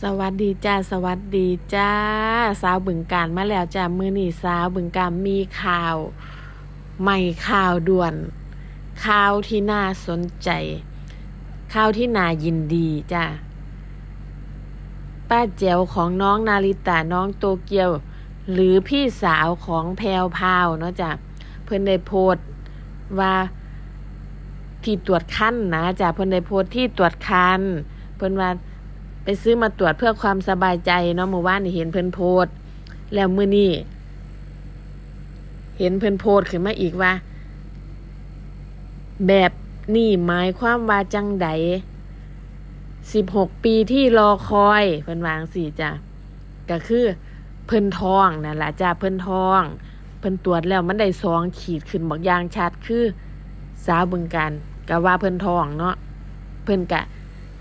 สวัสดีจ้า สวัสดีจ้า สาวบึงการมาแล้วจ้ามือนี่สาวบึงการมีข่าว ใหม่ข่าวด่วน ข่าวที่น่าสนใจ ข่าวที่น่ายินดีจ้าป้าแจ๋วของน้องนาริตาน้องโตเกียว หรือพี่สาวของแพรวพาวเนาะจ้ะเพิ่นได้โพสว่าที่ตรวจคันนะจ้ะเพิ่นได้โพสที่ตรวจคันเพิ่นว่า ไปซื้อมาตรวจเพื่อความสบายใจเนาะเมื่อวานนี่เห็นเพิ่นโพสต์แล้วมื้อนี้เห็นเพิ่นโพสต์ขึ้นมาอีกว่า แบบนี่หมายความว่าจังใดสิบหกปีที่รอคอยเพิ่นวาจั่งสี่จ้ะก็คือเพิ่นทองนั่นแหละจ้ะเพิ่นทอง เพิ่นตรวจแล้วมันได้สองขีดขึ้นบักอย่างชัดคือสาวบึงการก็ว่าเพิ่นทองเนาะเพิ่นกะ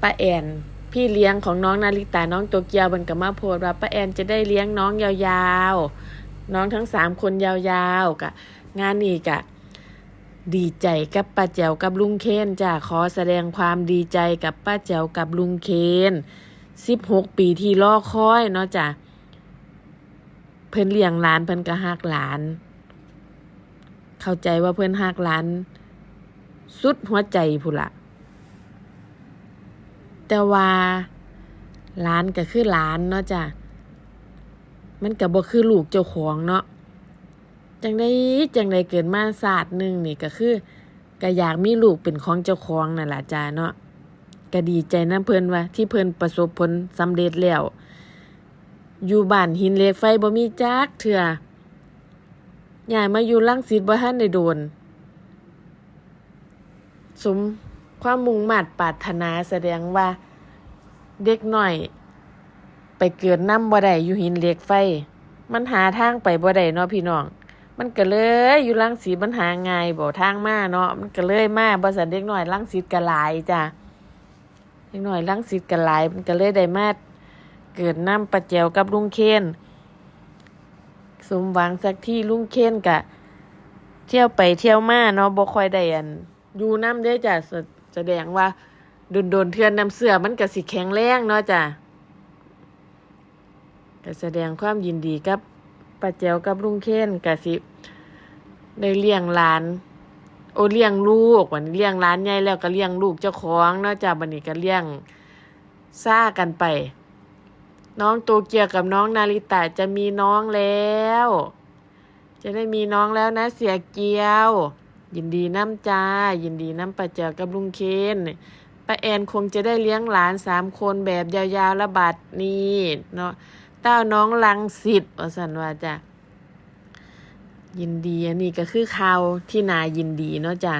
ป้าแอน พี่เลี้ยงของน้องนาริตาน้องโตเกียวมันก็มาโพสต์ว่าป้าแอนจะได้เลี้ยงน้องยาวๆ น้องทั้งสามคนยาวๆกะงานนี้กะดีใจกับป้าแจ๋วกับลุงเคนจ้ะขอแสดงความดีใจกับป้าแจ๋วกับลุงเคนสิบหกปีที่รอคอยเนาะจ้ะเพิ่นเลี้ยงหลานเพิ่นก็ฮักหลาน เข้าใจว่าเพิ่นฮักหลาน สุดหัวใจพุนละ แต่ว่าหลานก็คือหลานเนาะจ้ะ มันก็บ่คือลูกเจ้าของเนาะ จังได้จังได้เกิดมาศาสตร์หนึ่งนี่ก็คือก็อยากมีลูกเป็นของเจ้าของนั่นล่ะจ้าเนาะก็ดีใจนํเพิ่นว่า ที่เพิ่นประสบผลสำเร็จแล้ว อยู่บ้านหินเหล็กไฟบ่มีจักเถื่อย้ายมาอยู่ลังสิตบ่ทันได้โดน สม ความมุ่งมั่นปรารถนาแสดงว่าเด็กหน่อย ไปเกิดน้ำบ่ได้อยู่หินเหล็กไฟ มันหาทางไปบ่ได้เนาะพี่น้อง มันก็เลยอยู่ลังสีมันหาง่ายบ่ทางมาเนาะมันก็เลยมาบ่สันเด็กหน่อยลังสีก็หลายจ้ะเด็กหน่อยลังสีก็หลาย มันก็เลยได้มาเกิดน้ำปลาแจวกับลุงเคนสมหวังสักที่ลุงเคนกะ เที่ยวไปเที่ยวมาเนาะบ่ค่อยได้อันอยู่น้ำเด้จ้ะ แสแดงว่าโดนโดนเทือนน้ำเสือมันก็สิแข็งแรงเนาะจ้ะก็แสดงความยินดีกับป้าแจวกับลุงเคนก็สิได้เลี้ยงหลาน โอเลี้ยงลูกวันนี้เลี้ยงหลานใหญ่แล้วก็เลี้ยงลูกเจ้าของเนาะจ้ะบัดนี้ก็เลี้ยงซ่ากันไป น้องโตเกียวกับน้องนาริตะจะมีน้องแล้ว จะได้มีน้องแล้วนะเสียเกียว ยินดีน้ำจ้า ยินดีน้ำประเจอกับลุงเคนป้าแอนคงจะได้เลี้ยงหลานสามคนแบบยาวๆระบาดนี้เนาะเต้าน้องลังสิตว่าสันว่าจ้ะยินดีอันนี้ก็คือข่าวที่นายินดีเนาะจ้ะ